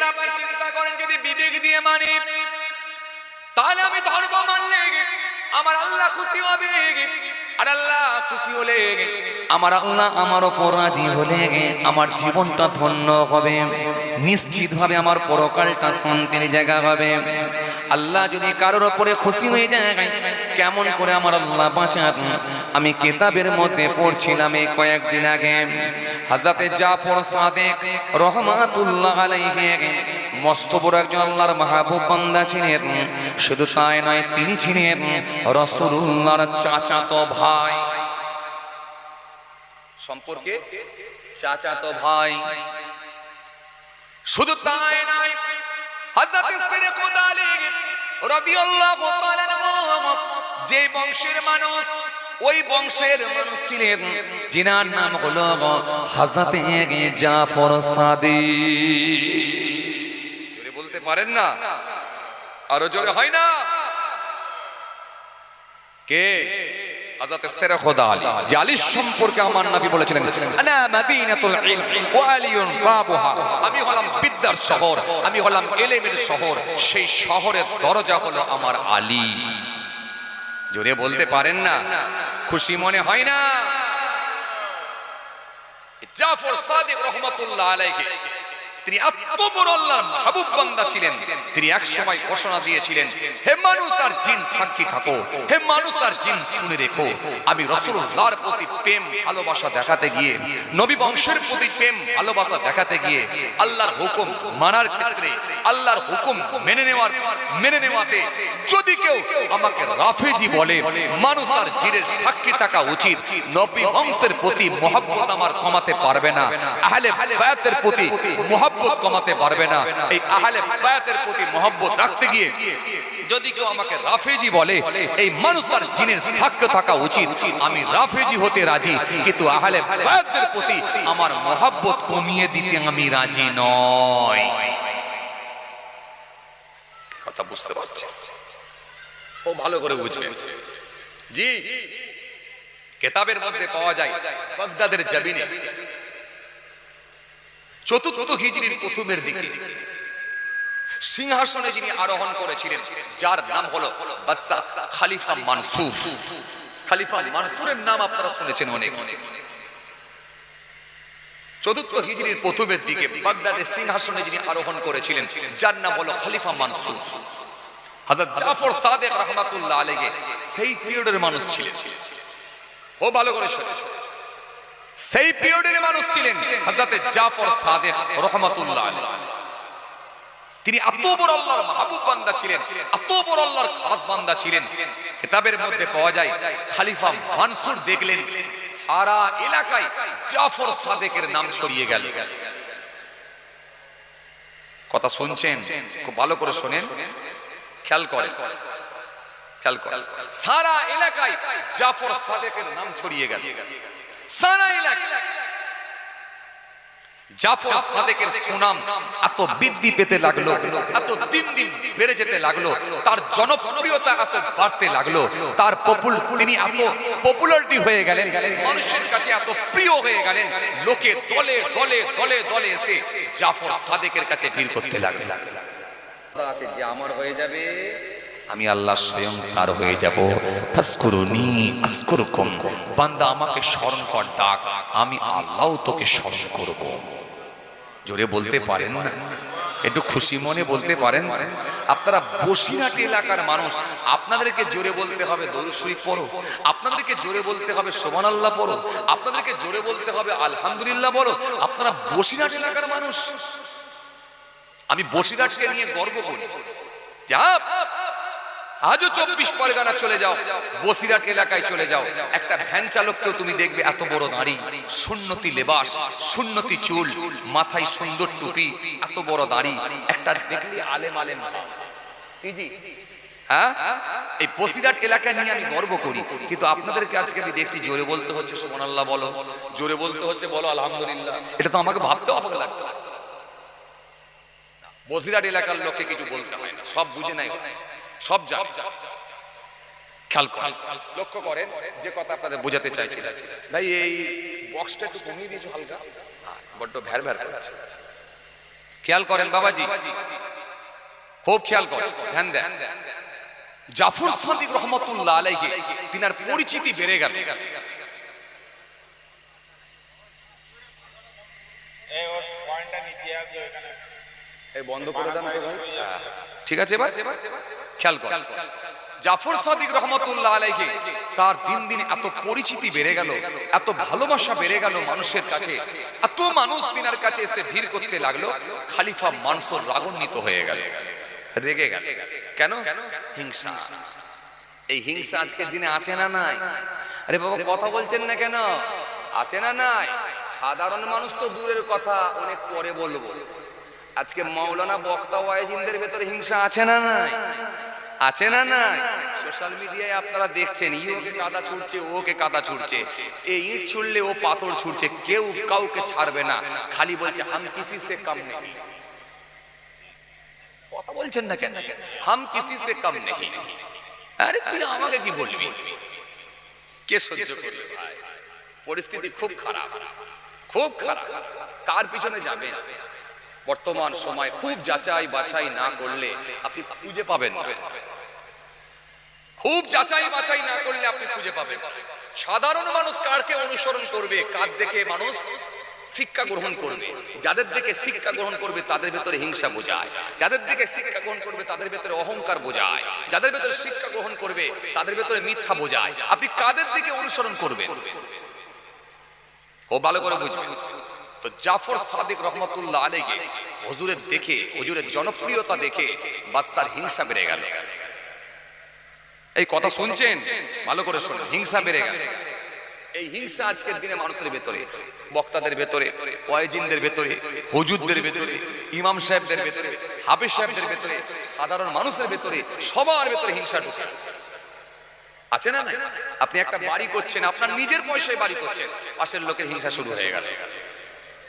এইবার আপনি চিন্তা করেন, যদি বিবেক দিয়ে মানি, তাহলে আমি ধর্ম মানলে আমার আল্লাহ খুশি হবে। আর আল্লাহ আমার ওপর রাজি হলে আমার জীবনটা ধন্য হবে। নিশ্চিত ভাবে আমার পরকালটা শান্তির জায়গা হবে। আল্লাহ যদি কারোর ওপরে খুশি হয়ে যায় কেমন করে আমার আল্লাহ বাঁচান? আমি কেতাবের মধ্যে পড়ছিলাম এই কয়েকদিন আগে। হাজরাতে জাফর সাদেক রহমাতুল্লাহ আলাইহি মস্ত বড় একজন আল্লাহর মাহবুব বান্দা ছিলেন। শুধু তাই নয়, তিনি ছিলেন রসুল্লাহর চাচাতো ভাই। সম্পর্কে চাচাতো ভাই। শুধু তাই নয় হযরত সিরকুদ আলী রাদিয়াল্লাহু তাআলা যে বংশের মানুষ, ওই বংশের মানুষ ছিলেন যিনার নাম হলো হাজাতে জাফর সাদি বলতে পারেন না? আরও জোরে হয় না? কে? যে সম্পর্কে আমার বলেছিলেন আমি বিদ্যার শহর, আমি হলাম এলেমের শহর, সেই শহরের দরজা হলো আমার আলী। জোরে বলতে পারেন না খুশি মনে হয় না। জাফর সাদিক রহমাতুল্লাহ আলাইহি। তিনি আল্লাহর মাহবুব বান্দা ছিলেন, তিনি এক সময় ঘোষণা দিয়েছিলেন, হে মানুষ আর জিন সাক্ষী থাকো, হে মানুষ আর জিন শুনে রেখো। আমি রাসূলুল্লাহর প্রতি প্রেম, ভালোবাসা দেখাতে গিয়ে, নবী বংশের প্রতি প্রেম, ভালোবাসা দেখাতে গিয়ে, আল্লাহর হুকুম মানার ক্ষেত্রে, আল্লাহর হুকুম মেনে নেওয়ার, মেনে নেওয়াতে যদি কেউ আমাকে রাফেজি বলে, মানুষ আর জিনের সাক্ষী থাকা উচিত, নবী বংশের প্রতি মহব্বত আমার কমাতে পারবে না, আহলে বায়াতের প্রতি মহব্বত কমাতে পারবে না। এই আহলে বায়াতের প্রতি মহব্বত রাখতে গিয়ে যদি কেউ আমাকে রাফেজি বলে, এই মানুষ আর জিনের সাক্ষ্য থাকা উচিত। আমি রাফেজি হতে রাজি। কিন্তু আহলে বায়াতের প্রতি আমার মহব্বত কমিয়ে দিতে আমি রাজি নয় কথা বুঝতে পারছি? ও ভালো করে বুঝবেন জি। কেতাবের মধ্যে পাওয়া যায়, বাগদাদের জমিনে চতুর্থ হিজরির প্রথমের দিকে। সিংহাসনে যিনি আরোহণ করেছিলেন, যার নাম হলো বাদশা খালিফা মানসুর। খালিফা মানসুরের নাম আপনারা শুনেছেন অনেক। চতুর্থ হিজরির প্রথমের দিকে বাগদাদের সিংহাসনে যিনি আরোহণ করেছিলেন, যার নাম হলো খলিফা মানসুর। হযরত জাফর সাদেক রাহমাতুল্লাহ আলাইহি সেই পিরিয়ডের মানুষ ছিলেন। ও ভালো করে শোনেন। সেই পিরিয়ডের মানুষ ছিলেন হযরত জাফর সাদেক রাহমাতুল্লাহ তিনি এত বড় আল্লাহর মাহবুব বান্দা ছিলেন, এত বড় আল্লাহর খাস বান্দা ছিলেন। কিতাবের মধ্যে পাওয়া যায়, খালিফা মানসুর দেখলেন, সারা এলাকায় জাফর সাদেকের নাম ছড়িয়ে গেল। কথা শুনছেন? খুব ভালো করে শোনেন। খেয়াল করেন। খেয়াল করেন। সারা এলাকায় জাফর সাদেকের নাম ছড়িয়ে গেল। এত বৃদ্ধি পেতে লাগল, এত দিন দিন বেড়ে যেতে লাগল, তার জনপ্রিয়তা এত বাড়তে লাগল, তার পপুল এত পপুলারিটি হয়ে গেলেন, মানুষের কাছে এত প্রিয় হয়ে গেলেন, লোকে দলে দলে দলে দলে এসে জাফর সাদেকের কাছে ভিড় করতে লাগল। আছে যে আমার হয়ে যাবে আমি আল্লাহ স্বয়ং তার হয়ে যাব। ফাসকুরুনি আসকুরকুম বান্দা আমাকে স্মরণ কর, ডাক, আমি আল্লাহ তোকে স্মরণ করব। জোরে বলতে পারেন না? একটু খুশি মনে বলতে পারেন? আপনারা বসিরহাট এলাকার মানুষ, আপনাদেরকে জোরে বলতে হবে দরুসুই পড়ো, আপনাদেরকে জোরে বলতে হবে সোমান আল্লাহ পড়ো, আপনাদেরকে জোরে বলতে হবে আলহামদুলিল্লাহ বলো আপনারা বসিরহাট এলাকার মানুষ। আমি বসিরহাটকে নিয়ে গর্ব করি। আজও চব্বিশ পরগনা চলে যাও, বসিরাট এলাকায় চলে যাও। একটা ভ্যান চালককেও তুমি দেখবে এত বড় দাড়ি, সুন্নতি লেবাস, সুন্নতি চুল, মাথায় সুন্দর টুপি, এত বড় দাড়ি, একটা দেখলি আলেম আলেম হ্যাঁ? নিয়ে আমি গর্ব করি, কিন্তু আপনাদেরকে আজকে আমি দেখছি, জোরে বলতে হচ্ছে বলো। জোরে বলতে হচ্ছে, বলো, আলহামদুলিল্লাহ। এটা তো আমাকে বসিরহাট এলাকার লোককে কিছু বলতে হয় না, সব বুঝে নাই। সব জানে। খেয়াল করেন। লক্ষ্য করেন যে কথা আপনাদের বোঝাতে চাইছিলাম। ভাই এই বক্সটা একটু কমিয়ে দিয়েছ হালকা। হ্যাঁ, বড্ড ভ্যার ভ্যার করছে। খেয়াল করেন বাবাজি। খুব খেয়াল করেন। ধ্যান দেন। জাফর সাদিক রহমতুল্লাহ আলাইহি তিনার পরিচিতি বেড়ে গেল। এই ওর পয়েন্টটা নিচে আসবে এই বন্ধ করে দেন তো ভাই। ঠিক আছে এবার? খেয়াল জাফর সাদিক রহমতুল্লাহ আলাইহি তার দিন দিন এত পরিচিতি বেড়ে গেল, এত ভালোবাসা বেড়ে গেল মানুষের কাছে। এত মানুষ তিনার কাছে এসে ভিড় করতে লাগল, খালিফা মানসুর রাগান্বিত হয়ে গেল। রেগে গেল। কেন? হিংসা। এই হিংসা আজকের দিনে আছে না নাই? আরে বাবা, কথা বলছেন না কেন? আছে না নাই? সাধারণ মানুষ তো দূরের কথা, অনেক পরে বলব। আজকে মাওলানা বক্তা ওয়াইজিনদের ভেতরে হিংসা আছে না নাই? আছে না না সোশ্যাল মিডিয়ায় আপনারা দেখছেন ই ওকে কাদা ছুটছে ওকে কাদা ছুটছে এই ইট ছুড়লে ও পাথর ছুটছে কেউ কাউকে ছাড়বে না। খালি বলছে হাম কিসি সে কম নেই কথা বলছেন না কেন? হাম কিসি সে কাম নেই আরে তুই আমাকে কি বলবি? কে সহ্য করবে ভাই? পরিস্থিতি খুব খারাপ। খুব খারাপ। কার পিছনে যাবেন বর্তমান সময় খুব যাচাই বাছাই না করলে আপনি খুঁজে পাবেন খুব যাচাই বাছাই না করলে আপনি খুঁজে পাবেন সাধারণ মানুষ কারকে অনুসরণ করবে, কার দেখে মানুষ শিক্ষা গ্রহণ করবে? যাদের দিকে শিক্ষা গ্রহণ করবে, তাদের ভেতরে হিংসা বোঝায়। যাদের দিকে শিক্ষা গ্রহণ করবে, তাদের ভেতরে অহংকার বোঝায়। যাদের ভেতরে শিক্ষা গ্রহণ করবে, তাদের ভেতরে মিথ্যা বোঝায়। আপনি কাদের দিকে অনুসরণ করবেন? ও ভালো করে বুঝবেন। তো জাফর সাদিক রহমতুল্লাহ আলীকে হজুরের দেখে, হজুরের জনপ্রিয়তা দেখে বাদশার হিংসা বেড়ে গেল। এই কথা শুনছেন? ভালো করে শুনুন, হিংসা বেড়ে গেল। এই হিংসা আজকের দিনে মানুষের ভেতরে, বক্তাদের ভেতরে, ওয়াইজিনদের ভেতরে, হুজুরদের ভেতরে, ইমাম সাহেবদের ভেতরে, হাফিজ সাহেবদের ভেতরে, সাধারণ মানুষের ভেতরে, সবার ভেতরে হিংসা ঢুকে। আছে না না? আপনি একটা বাড়ি করছেন, আপনার নিজের পয়সায় বাড়ি করছেন, পাশের লোকের হিংসা শুরু হয়ে গেল।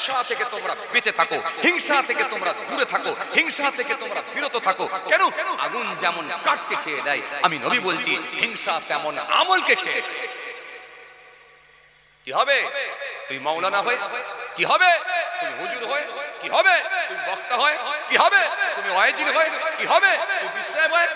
হিংসা থেকে তোমরা বেঁচে থাকো, হিংসা থেকে তোমরা দূরে থাকো, হিংসা থেকে তোমরা বিরত থাকো। কেন? আগুন যেমন কাঠকে খেয়ে দেয়, আমি নবী বলছি, হিংসা তেমন আমলকে খেয়ে কি হবে? তুই মাওলানা হয়ে? কি হবে? তুমি হুজুর হয়ে? কি হবে? তুমি বক্তা হয়? কি হবে? তুমি ওয়াইজিন হয়ে? কি হবে? তুমি হয়ে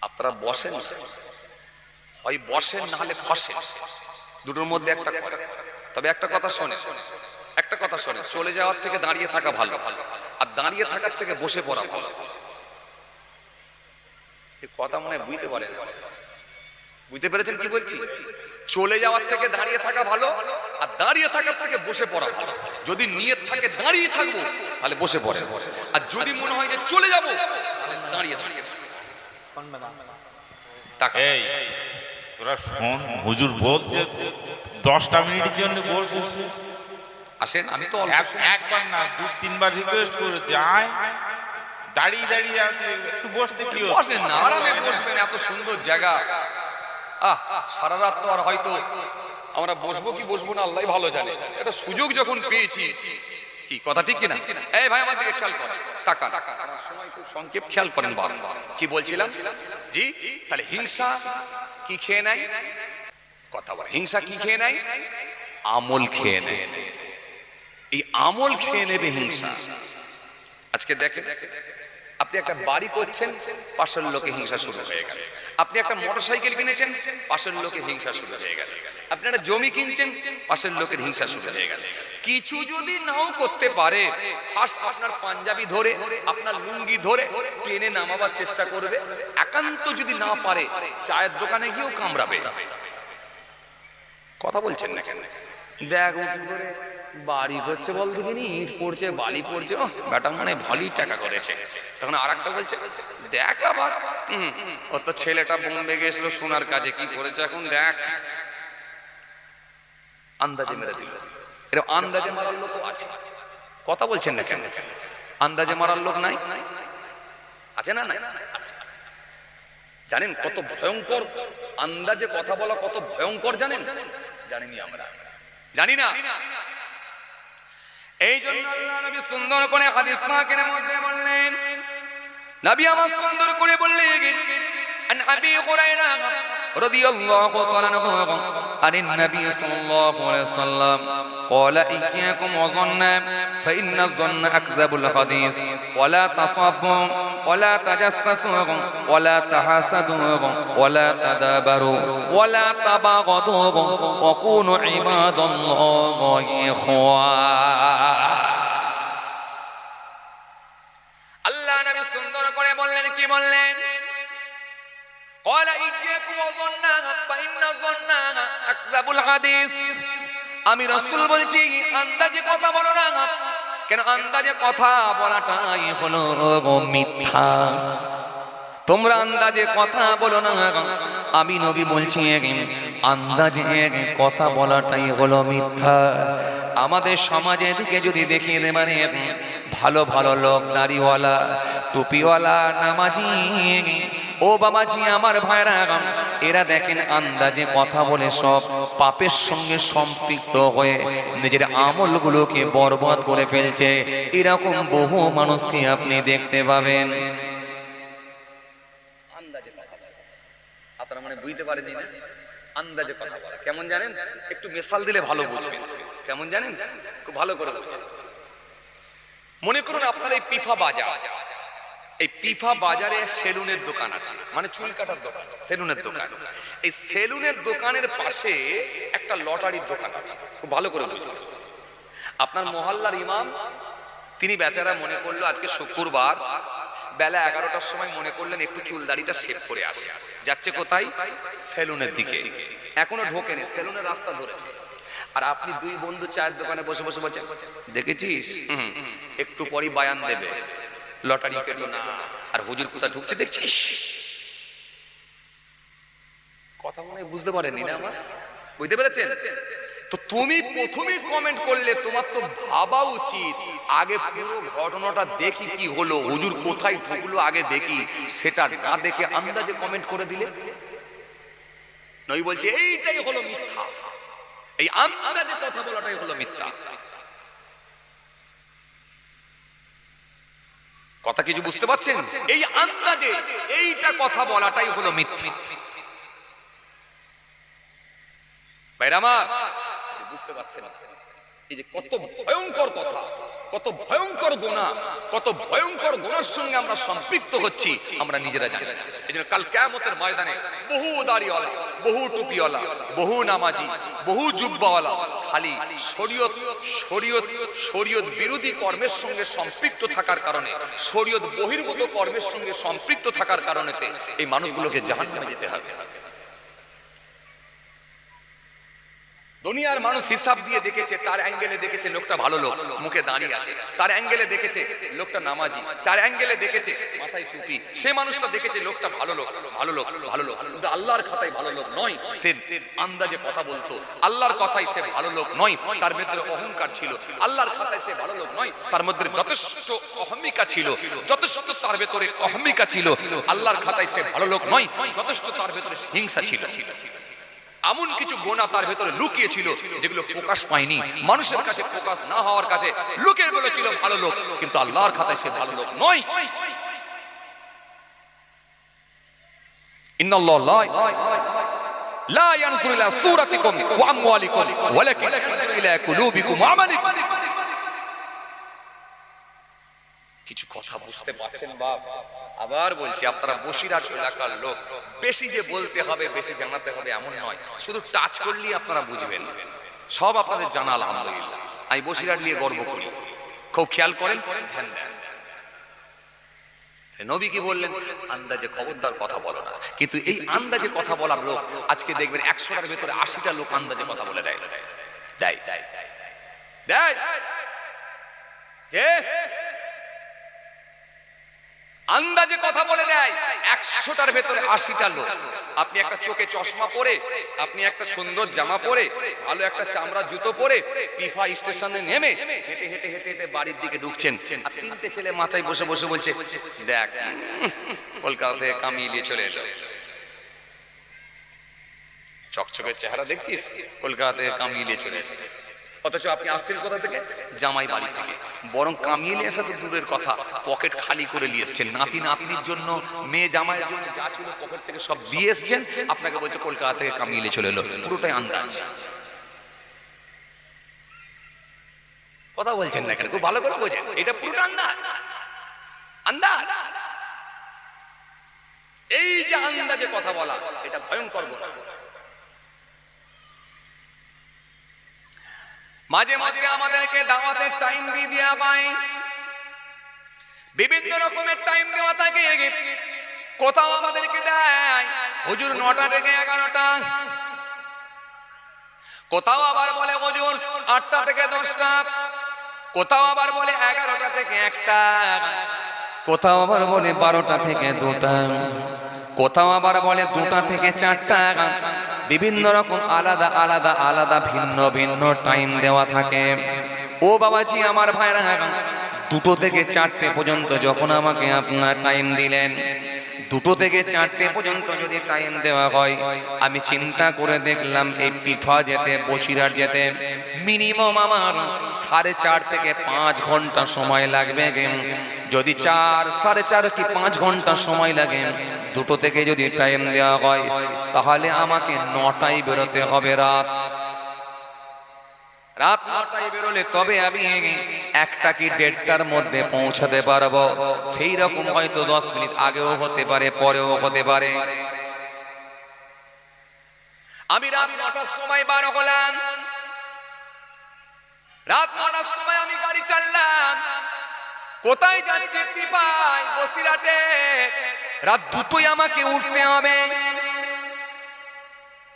আপনারা বসেন, হয় বসেন, না হলে খসেন। দুটোর মধ্যে একটা তবে একটা কথা শোনে, একটা কথা শোনে, চলে যাওয়ার থেকে দাঁড়িয়ে থাকা ভালো, আর দাঁড়িয়ে থাকার থেকে বসে পড়া ভালো। কথা মনে হয় বুঝতে পারেন বুঝতে পেরেছেন কি বলছি? চলে যাওয়ার থেকে দাঁড়িয়ে থাকা ভালো আর দাঁড়িয়ে থাকার থেকে বসে পড়া ভালো। যদি নিয়ত থাকে দাঁড়িয়ে থাকব তাহলে বসে পড়ে। আর যদি মনে হয় যে চলে যাব তাহলে দাঁড়িয়ে এই তোরা শোন হুজুর বলছে দশটা মিনিটের জন্য বসিস আসেন আমি তো একবার না দু তিনবার রিকোয়েস্ট করেছে। আয়। দাঁড়িয়ে দাঁড়িয়ে আছে। একটু বসতে কি? বসেন না আরামে বসবেন এত সুন্দর জায়গা। আহ সারা রাত তো আর হয়তো আমরা বসবো কি বসবো না আল্লাহ ভালো জানে। এটা সুযোগ যখন পেয়েছি। কি কথা ঠিক কিনা? এই ভাই আমার দিকে খেয়াল করেন টাকা আমার সময় খুব সংক্ষেপ খেয়াল করেন বাবা। কি বলছিলাম? জি তাহলে হিংসা কি খেয়ে নাই কথা বলে হিংসা কি খেয়ে নাই আমল খেয়ে নেয়। এই আমল খেয়ে নেবে হিংসা। আজকে দেখেন আপনি একটা বাড়ি করছেন, পাশের লোকে হিংসা শুরু হয়ে গেল। আপনি একটা মোটরসাইকেল কিনেছেন, পাশের লোকে হিংসা শুরু হয়ে গেল। আপনি একটা জমি কিনছেন, পাশের লোকের হিংসা শুরু হয়ে গেল। কিছু যদি নাও করতে পারে ফার্স্ট আপনার পাঞ্জাবি ধরে, আপনার লুঙ্গি ধরে, টেনে নামাবার চেষ্টা করবে। একান্ত যদি না পারে, চায়ের দোকানে গিয়েও কামড়াবে। কথা বলছেন না কেন? দেখ ও কি করে? বাড়ি করছে বল দেখিনি, ইট পড়ছে, বালি পড়ছে ও বেটা মানে ভালোই টাকা করেছে। তখন আর একটা বলছে, দেখ আবার ওর তো ছেলেটা বোম্বে গেছিল সোনার কাজে, কি করেছে এখন দেখ। আন্দাজে মেরে দিল। এরকম আন্দাজে মারার লোকও আছে। কথা বলছেন না কেন? আন্দাজে মারার লোক নাই? আছে না নাই। জানেন কত ভয়ঙ্কর, আন্দাজে কথা বলা কত ভয়ঙ্কর জানেন? জানিনি আমরা। জানি না। এই জন্য আল্লাহ নবী সুন্দর করে হাদিস পাকের মধ্যে বললেন, নবী আমার সুন্দর করে বললেন, আন আবি হুরায়রা رضي الله تعالى عنه عن النبي صلى الله عليه وسلم قال إياكم وظن فإن الظن أكذب الحديث ولا تصبوا ولا تجسسوا ولا تحاسدوا ولا تدابروا ولا تباغضوا وكونوا عباد الله إخوانا আল্লাহ নবী সুন্দর করে বললেন কি বললেন قال إياكم وظن فإن الظن أكذب الحديث আমি রাসূল বলছি আন্দাজে কথা বলো না কেন আন্দাজে কথা বলাটাই হলো মিথ্যা তোমরা আন্দাজে কথা বলো না আমি নবী বলছি আন্দাজে কথা বলাটাই হলো মিথ্যা আমাদের সমাজের দিকে যদি দেখিয়ে দে মানে ভালো ভালো লোক দাড়িওয়ালা টুপিওয়ালা নামাজি ও বাবাজি, আমার ভাইরা এরা দেখেন আন্দাজে কথা বলে সব পাপের সঙ্গে সম্পৃক্ত হয়ে নিজের আমলগুলোকে বরবাদ করে ফেলছে। এরকম বহু মানুষকে আপনি দেখতে পাবেন। আন্দাজে আপনারা মানে বুঝতে আন্দাজে কথা বলা। কেমন জানেন? একটু মেশাল দিলে ভালো বুঝবেন। কেমন জানেন? খুব ভালো করে। মনে করুন আপনার এই পিফা বাজার এই পিফা বাজারে সেলুনের দোকান আছে। মানে চুল কাটার দোকান। সেলুনের দোকান। এই সেলুনের দোকানের পাশে একটা লটারির দোকান আছে। খুব ভালো করে বুঝুন আপনার মহল্লার ইমাম, তিনি বেচারা মনে করল, আজকে শুক্রবার। বেলা এগারোটার সময় মনে করলেন, একটু চুল দাড়িটা শেভ করে আসে। যাচ্ছে কোথায়? সেলুনের দিকে। এখনও ঢোকেনি, সেলুনের রাস্তা ধরেছে। আর আপনি দুই বন্ধু চায়ের দোকানে বসে বসে বলছেন, দেখেছিস? একটু পরই বায়ান দেবে। লটারি কেটো না। আর হুজুর কোথা ঢুকছে দেখছিস? কথা মনে বুঝতে পারেনি না আমার বুঝতে পেরেছেন? তো তুমি প্রথমেই কমেন্ট করলে তোমার তো ভাবা উচিত। আগে পুরো ঘটনাটা দেখি কি হলো, হুজুর কোথায় ঢুকলো আগে দেখি, সেটা না দেখে আন্দাজে কমেন্ট করে দিলে। নই বলছে, এইটাই হলো মিথ্যা। এই আন্দাজে কথা বলাটাই হলো মিথ্যা। কথা কিছু বুঝতে পারছেন? এই আন্দাজে এইটা কথা বলাটাই হলো মিথ্যা। বুঝতে পারছেন? এই যে কত ভয়ঙ্কর কথা, কত ভয়ঙ্কর গোনা কত ভয়ঙ্কর গোনার সঙ্গে আমরা সম্পৃক্ত হচ্ছি, আমরা নিজেরা জানি। এই জন্য কাল কেয়ামতের ময়দানে বহু দাড়িওয়ালা, বহু টুপিওয়ালা, বহু নামাজি, বহু জুব্বাওয়ালা, খালি শরীয়ত শরীয়ত শরীয়ত বিরোধী কর্মের সঙ্গে সম্পৃক্ত থাকার কারণে, শরীয়ত বহির্ভূত কর্মের সঙ্গে সম্পৃক্ত থাকার কারণেতে এই মানুষগুলোকে জাহান্নামে যেতে হবে। দুনিয়ার মানুষ হিসাব দিয়ে দেখেছে, তার অ্যাঙ্গেলে দেখেছে লোকটা ভালো লোক, মুখে দাঁড়িয়ে আছে। তার অ্যাঙ্গেলে দেখেছে লোকটা নামাজি, তার অ্যাঙ্গেলে দেখেছে মাথায় টুপি। সে মানুষটা দেখেছে লোকটা ভালো লোক ভালো লোক ভালো লোক। কিন্তু আল্লাহর খাতায় ভালো লোক নয়, সে আন্দাজে কথা বলতো। আল্লাহর কথায় সে ভালো লোক নয়, তার ভেতরে অহংকার ছিল। আল্লাহর খাতায় সে ভালো লোক নয়, তার মধ্যে যথেষ্ট অহমিকা ছিল, যথেষ্ট তার ভেতরে অহমিকা ছিল। আল্লাহর খাতায় সে ভালো লোক নয়, যথেষ্ট তার ভেতরে হিংসা ছিল। এমন কিছু গোনা তার ভেতরে লুকিয়ে ছিল যেগুলো প্রকাশ পায়নি। মানুষের কাছে প্রকাশ না হওয়ার কাছে লোকের বলে ছিল ভালো লোক, কিন্তু আল্লাহর খাতায় সে ভালো লোক নয়। লা ইয়ানজুরু ইলা সূরাতিকুম ওয়া আমওয়ালিকুম, ওয়ালাকিন ইলা কুলুবিকুম ওয়া আমালিকুম। কিছু কথা বুঝতে পারছেন, বাপ? আবার বলছি, আপনারা বসিরহাট এলাকার লোক, বেশি যে বলতে হবে, বেশি জানাতে হবে এমন নয়। শুধু টাচ করলেই আপনারা বুঝবেন। সব আপনাদের জানা আলহামদুলিল্লাহ। আমি বসিরহাট নিয়ে গর্ব করি। খুব খেয়াল করেন? ধ্যান দেন। নবী কি বললেন? আন্দাজে খবরদার কথা বলো না। কিন্তু এই আন্দাজে কথা বলার লোক, আজকে দেখবেন একশোটার ভেতরে আশিটা লোক আন্দাজে কথা বলে দেয়। দেয় দেয়। দেয়। আন্দাজে কথা বলে দেয় একশোটার ভেতরে আশিটা লোক। আপনি একটা চোখে চশমা পরে, আপনি একটা সুন্দর জামা পরে, ভালো একটা চামড়া জুতো পরে, পিফা স্টেশনে নেমে হেঁটে হেঁটে হেঁটে হেঁটে বাড়ির দিকে ঢুকছেন। তিনটে ছেলে মাথায় বসে বসে বলছে, দেখ, কলকাতা থেকে কামিয়ে চলে এলো চকচকে চেহারা দেখছিস? কলকাতা থেকে কামিয়ে চলে এলো অথচ আপনি আসছেন কোথা থেকে? জামাই বাড়ি থেকে। বরং কামিয়ে নিয়ে আসা তো দূরের কথা। পকেট খালি করে নিয়ে এসছেন। নাতি নাতনির জন্য, মেয়ে জামাইয়ের জন্য যা ছিল পকেট থেকে সব দিয়ে এসছেন। আপনাকে বলছে, কলকাতা থেকে কামিয়ে নিয়ে চলে এলো। পুরোটাই আন্দাজ। কথা বলছেন না কেন? খুব ভালো করে বোঝেন। এটা পুরোটা আন্দাজ। আন্দাজ। এই যে আন্দাজে কথা বলা, এটা ভয়ঙ্কর কথা মাঝে মধ্যে আমাদেরকে দাওয়াতের টাইম দিয়ে দেওয়া হয়। বিভিন্ন রকমের টাইম দেওয়া থাকে। কোথাও আমাদেরকে দেয়, হুজুর নটা থেকে এগারোটা। কোথাও আবার বলে হুজুর আটটা থেকে দশটা। কোথাও আবার বলে এগারোটা থেকে একটা। কোথাও আবার বলে বারোটা থেকে দুটা। কোথাও আবার বলে দুটা থেকে চারটা। বিভিন্ন রকম আলাদা আলাদা আলাদা, ভিন্ন ভিন্ন টাইম দেওয়া থাকে। ও বাবাজি, আমার ভাইরা, দুটো থেকে চারটে পর্যন্ত যখন আমাকে আপনার টাইম দিলেন দুটো থেকে চারটে পর্যন্ত যদি টাইম দেওয়া হয়, আমি চিন্তা করে দেখলাম এই পিঠা যেতে, বসিরার যেতে মিনিমাম আমার সাড়ে চার থেকে পাঁচ ঘণ্টা সময় লাগবে। যদি চার, সাড়ে চার কি পাঁচ ঘণ্টা সময় লাগে, দুটো থেকে যদি টাইম দেওয়া হয়, তাহলে আমাকে নটায় বেরোতে হবে রাত রাত নটায় বেরোলে তবে আমি একটা কি দেড়টার মধ্যে পৌঁছাতে পারব? সেই রকম হয়তো দশ মিনিট আগেও হতে পারে, পরেও হতে পারে। আমি রাত নটার সময় বার হলাম। রাত নটার সময় আমি গাড়ি চাললাম। কোথায় যাচ্ছে পিপাই বসিরাটে রাত দুটোই আমাকে উঠতে হবে।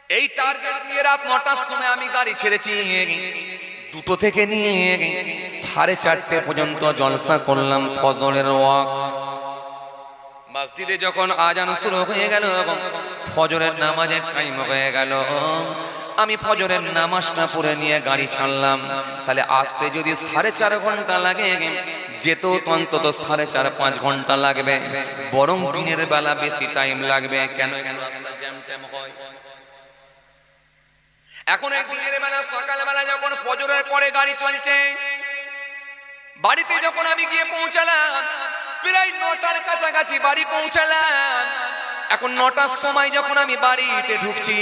এই টার্গেট নিয়ে রাত নটার সময় আমি গাড়ি ছেড়েছি। দুটো থেকে নিয়ে সাড়ে চারটে পর্যন্ত জলসা করলাম ফজরের ওয়াক মসজিদে যখন আজান শুরু হয়ে গেল, ফজরের নামাজের টাইম হয়ে গেল, আমি ফজরের নামাজটা পড়ে নিয়ে গাড়ি ছাড়লাম। তাহলে আসতে যদি সাড়ে চার ঘণ্টা লাগে যেতেও তো অন্তত সাড়ে চার পাঁচ ঘণ্টা লাগবে। বরং দিনের বেলা বেশি টাইম লাগবে। কেন কেন? এখন এই দিনের বেলা সকালবেলা গাড়ি চলছে। বাড়িতে যখন আমি গিয়ে পৌঁছালাম, প্রায় নটার কাছাকাছি বাড়ি পৌঁছালাম। এখন নটার সময় যখন আমি বাড়িতে ঢুকছি,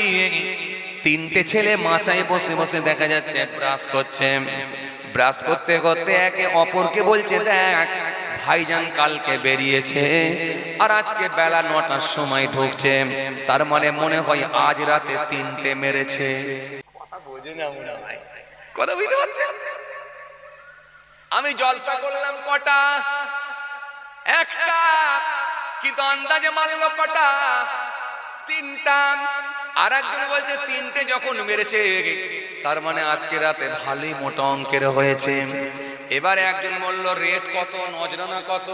তিনটে ছেলে মাচায় বসে বসে দেখা যাচ্ছে, ব্রাশ করছে। ব্রাশ করতে করতে একে অপরকে বলছে, দেখ, ভাইজান কালকে বেরিয়েছে আর আজকে বেলা নটার সময় ঢুকছে। তার মানে মনে হয় আজ রাতে তিনটে মেরেছে। কথা বুঝতে পারছেন? আমি জলসা করলাম কটা? একটা, কিন্তু আন্দাজে মারলো কটা? তিনটা। আর একজন বলছে, তিনটে যখন মেরেছে, তার মানে আজকে রাতে ভালোই মোটা অঙ্কের হয়েছে। এবার একজন বলল, রেট কত, নজরানা কত?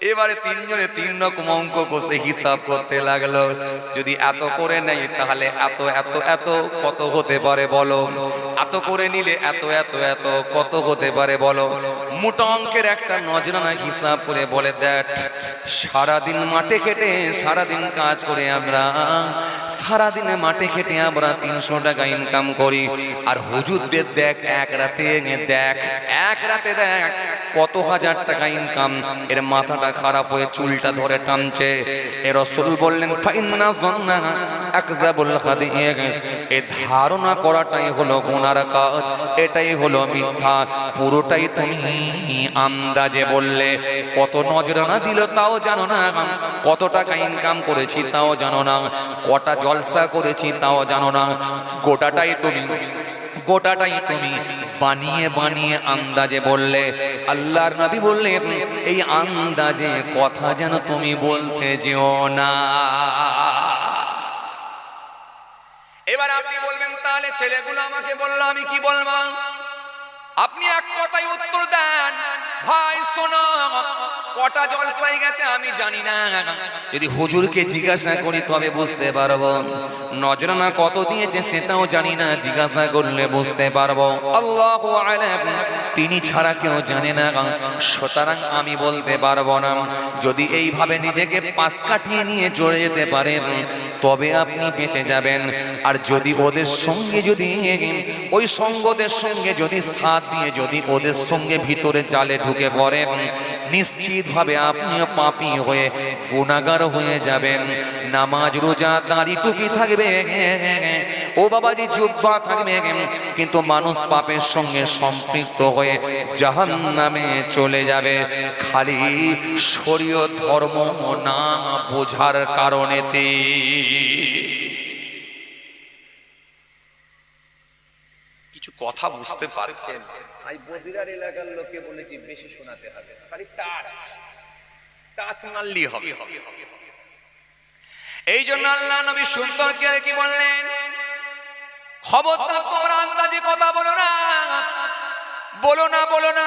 এবারে তিনজনে তিন রকম অঙ্ক কষে হিসাব করতে লাগল। যদি এত করে নেই, তাহলে এত এত এত কত হতে পারে বলো? এত করে নিলে এত এত এত কত হতে পারে বলো? মোটা অঙ্কের একটা নজরানা হিসাব করে বলে দেখ, সারাদিন মাঠে খেটে, সারাদিন কাজ করে আমরা, সারাদিনে মাঠে খেটে আমরা তিনশো টাকা ইনকাম করি। আর হুজুরদের দেখ, এক রাতে দেখ, এক রাতে দেখ কত হাজার টাকা ইনকাম এর মাথাটা খারাপ হয়ে চুলটা ধরে টানছে। এ রসুল বললেন ধারণা করাটাই হলো গুনার কাজ, এটাই হলো মিথ্যা। পুরোটাই তুমি আন্দাজে বললে। কত নজরানা দিল তাও জানো না, কত টাকা ইনকাম করেছি তাও জানো না, কটা জলসা করেছি তাও জানো না, গোটাটাই তুমি গোটাটাই তুমি বানিয়ে বানিয়ে আন্দাজে বললে। আল্লাহর নবী বললেন, এই আন্দাজে কথা যেন তুমি বলতে যেও না। এবার আপনি বলবেন, তাহলে ছেলেগুলো আমাকে বলল, আমি কি বলব? আপনি এক কথাই উত্তর দেন, ভাই শোনো, কটা জলসাই গেছে আমি জানি না। যদি হুজুরকে জিজ্ঞাসা করি তবে বুঝতে পারব। নজরানা কত দিয়েছে সেটাও জানি না, জিজ্ঞাসা করলে বুঝতে পারব। আল্লাহ তিনি ছাড়া কেউ জানে না, সুতরাং আমি বলতে পারব না। যদি এইভাবে নিজেকে পাশ কাটিয়ে নিয়ে জড়ে যেতে পারেন তবে আপনি বেঁচে যাবেন। আর যদি ওদের সঙ্গে যদি, ওই সঙ্গদের সঙ্গে যদি সাথ দিয়ে যদি ওদের সঙ্গে ভিতরে জালে ঢুকে পড়েন নিশ্চিতভাবে আপনিও পাপী হয়ে গুণাগার হয়ে যাবেন। নামাজ, রোজা, দাড়ি টুপি থাকবে। ও বাবাজি জুব্বা থাকবে। কিন্তু মানুষ পাপের সঙ্গে সম্পৃক্ত হয়ে জাহান নামে চলে যাবে। খালি শরীয় ধর্ম না বোঝার কারণেতে কিছু কথা বুঝতে পারছেন। আমি বজিরার এলাকার লোকে বলেছি বেশি শোনাতে হবে। খালি টাচ। টাচ মারলেই হবে। এই জন্য আল্লাহ নবী সুন্দর কে কি বললেন? খবরদার তোমরা আন্দাজি কথা বলো না। বলো না বলো না।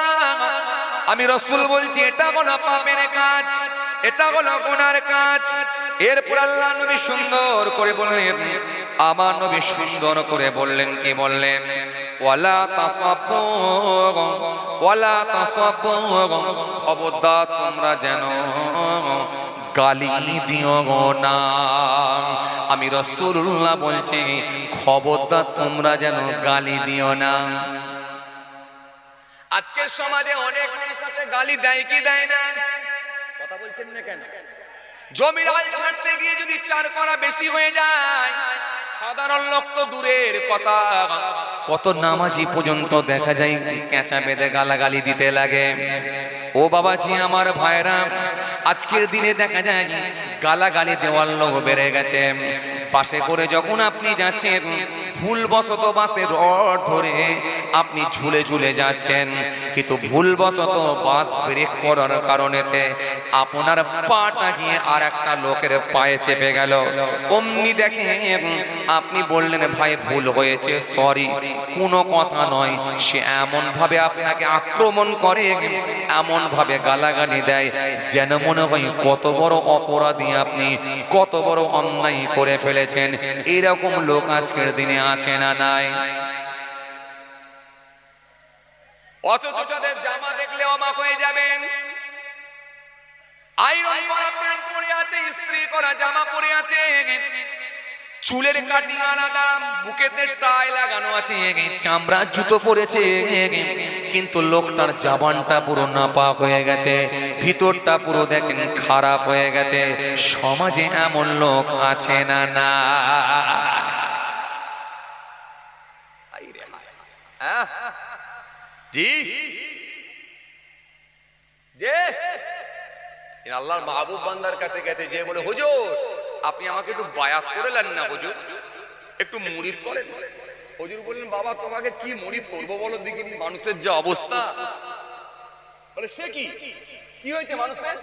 আমি রসুল বলছি এটা হলো পাপের কাজ এটা হলো গুনার কাজ। এরপর আল্লাহ নবী সুন্দর করে বললেন আমার নবী সুন্দর করে বললেন কি বললেন? ওয়ালা তাসাব্বু ওয়ালা তাসাব্বু খবরদার তোমরা যেন গালি দিও না। আমি রসুল্লাহ বলছি, খবরদার তোমরা যেন গালি দিও না। আজকের সমাজে অনেক মানুষ গালি দেয় কি দেয় না? কথা বলছেন না কেন? জমির আল ছাড়তে গিয়ে যদি চার করা বেশি হয়ে যায়, সাধারণ লোক তো দূরের কথা। কত নামাজি পর্যন্ত দেখা যায় কেঁচা বেঁধে গালাগালি দিতে লাগে। ও বাবাজি, আমার ভাইরা, আজকের দিনে দেখা যায় গালাগালি দেওয়ার লোক বেড়ে গেছে। পাশে করে যখন আপনি যাচ্ছেন ভুলবশত বাসে রড ধরে আপনি ঝুলে ঝুলে যাচ্ছেন। কিন্তু ভুলবশত বাস ব্রেক করার কারণেতে আপনার পাটা গিয়ে আর একটা লোকের পায়ে চেপে গেল। অমনি দেখে আপনি বললেন, ভাই, ভুল হয়েছে সরি কোনো কথা নয়। সে এমন ভাবে আপনাকে আক্রমণ করে এমন ভাবে গালাগালি দেয় যেন মনে হয় কত বড় অপরাধী আপনি, কত বড় অন্যায় করে ফেলেছেন। এরকম লোক আজকের দিনে আছে না নাই? অথচ তাদের জামা দেখলে অবাক হয়ে যাবেন। আইরন করা প্যান্ট পরে আছে ইস্ত্রি করা জামা পরে আছে। চুলের কাটিং আলাদা, বুকেতে টাই লাগানো আছে। চামড়া জুতো পরেছে। কিন্তু লোকটার জাবানটা পুরো নাপাক হয়ে গেছে। ভিতরটা পুরো দেখেন খারাপ হয়ে গেছে। সমাজে এমন লোক আছে না না হ্যাঁ? জি। যে আল্লাহর মাহবুব বান্দার কাছে গেছে যে বলে হুজুর আপনি আমাকে একটু বায়াত করে নেন না হুজুর। একটু মুড়িদ করেন। হুজুর বললেন বাবা তোমাকে কি মুড়িদ করব বলো দিকে মানুষের যে অবস্থা। বলে সে কি? কি হয়েছে মানুষের?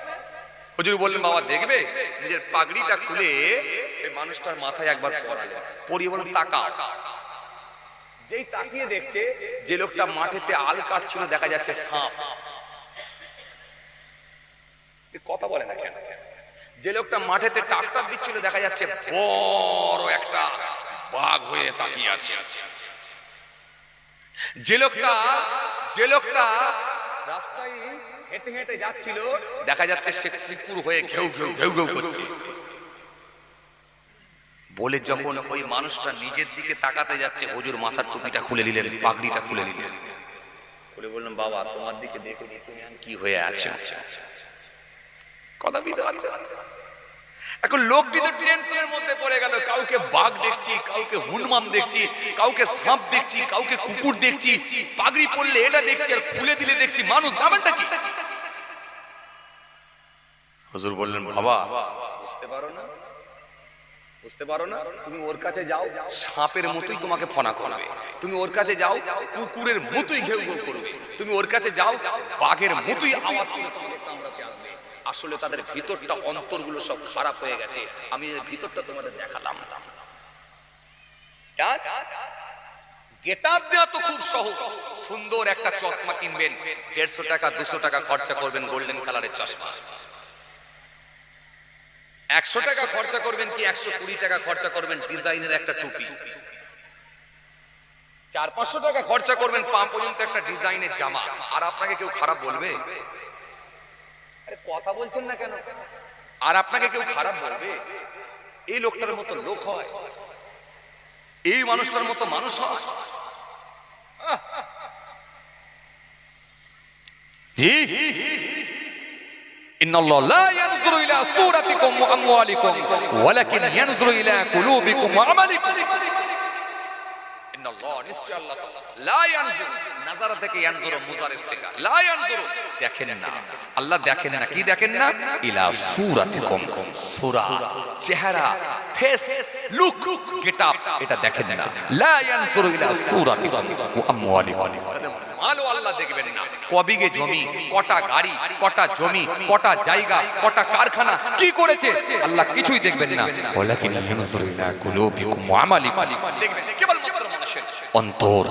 হুজুর বললেন বাবা দেখবে নিজের পাগড়িটা খুলে এই মানুষটার মাথায় একবার পরালেন। পরিয়ে বলেন তাকা যেই তাকিয়ে দেখছে যে লোকটা মাঠেতে আল কাটছিল দেখা যাচ্ছে সাপ। কথা বলে না কেন? যে লোকটা মাঠেতে ট্রাক্টর দিচ্ছিল দেখা যাচ্ছে বড় একটা বাঘ হয়ে তাকিয়ে আছে। যে লোকটা যে লোকটা রাস্তায় হেঁটে হেঁটে যাচ্ছিল দেখা যাচ্ছে সে কুকুর হয়ে ঘেউ ঘেউ ঘেউ ঘেউ করছে। বলে যখন ওই মানুষটা নিজের দিকে তাকাতে যাচ্ছে হুজুর মাথার টুপিটা খুলে নিলেন পাগড়িটা খুলে নিলেন। বলে বললাম বাবা তোমার দিকে দেখো তুমি কি হয়ে আছে? কথা বুঝতে পারছেন? এখন লোকটি তো টেনশনের মধ্যে পড়ে গেল কাউকে বাঘ দেখছি কাউকে হনুমান দেখছি কাউকে সাপ দেখছি কাউকে কুকুর দেখছি পাগড়ি পরলে এটা দেখছি আর খুলে দিলে দেখছি মানুষ নামেনটা কি? হুজুর বললেন বাবা বুঝতে পারো না? বুঝতে পারো না? তুমি ওর কাছে যাও, সাপের মতোই তোমাকে ফনা করবে। তুমি ওর কাছে যাও, কুকুরের মতোই ঘেউ ঘেউ করবে। তুমি ওর কাছে যাও, বাঘের মতোই আওয়াজ করে আসলে তাদের ভিতরটা, অন্তরগুলো সব খারাপ হয়ে গেছে। আমি ভিতরটা তোমাদের দেখালাম। গেটাপ দেওয়া তো খুব সহজ। সুন্দর একটা চশমা কিনবেন। দেড়শো টাকা, দুশো টাকা খরচা করবেন গোল্ডেন কালারের চশমা। একশো টাকা খরচা করবেন কি একশো কুড়ি টাকা খরচা করবেন ডিজাইনের একটা টুপি? চার পাঁচশো টাকা খরচা করবেন, পা পর্যন্ত একটা ডিজাইনের জামা। আর আপনাকে কেউ খারাপ বলবে? কথা বলছেন না কেন? আর আপনাকে কেউ খারাপ বলবে? এই লোকটার মতো লোক হয়। এই মানুষটার মতো মানুষ হয়! জি? إن الله لا ينظر إلى صورتكم وأموالكم ولكن ينظر إلى قلوبكم وعملكم. আল্লাহ নিশ্চয় আল্লাহ লা ইয়ানজুর নাজারা থেকে সিগা লা দেখেন না। আল্লাহ দেখেন না কি দেখেন না? ইলা সূরাতিকুম সূরা। চেহারা ফেস লুক গেটআপ এটা দেখেন না। লা ইলা সূরাতিকুম আমওয়ালিকুম। আল্লাহ দেখবেন না। জমি কটা গাড়ি কটা জমি কটা জায়গা কটা কারখানা কি করেছে? আল্লাহ কিছুই দেখবেন না। ওয়ালাকিন ইলা কুলুবিকুম ওয়া আমালিকুম। দেখবেন কেবল অন্তর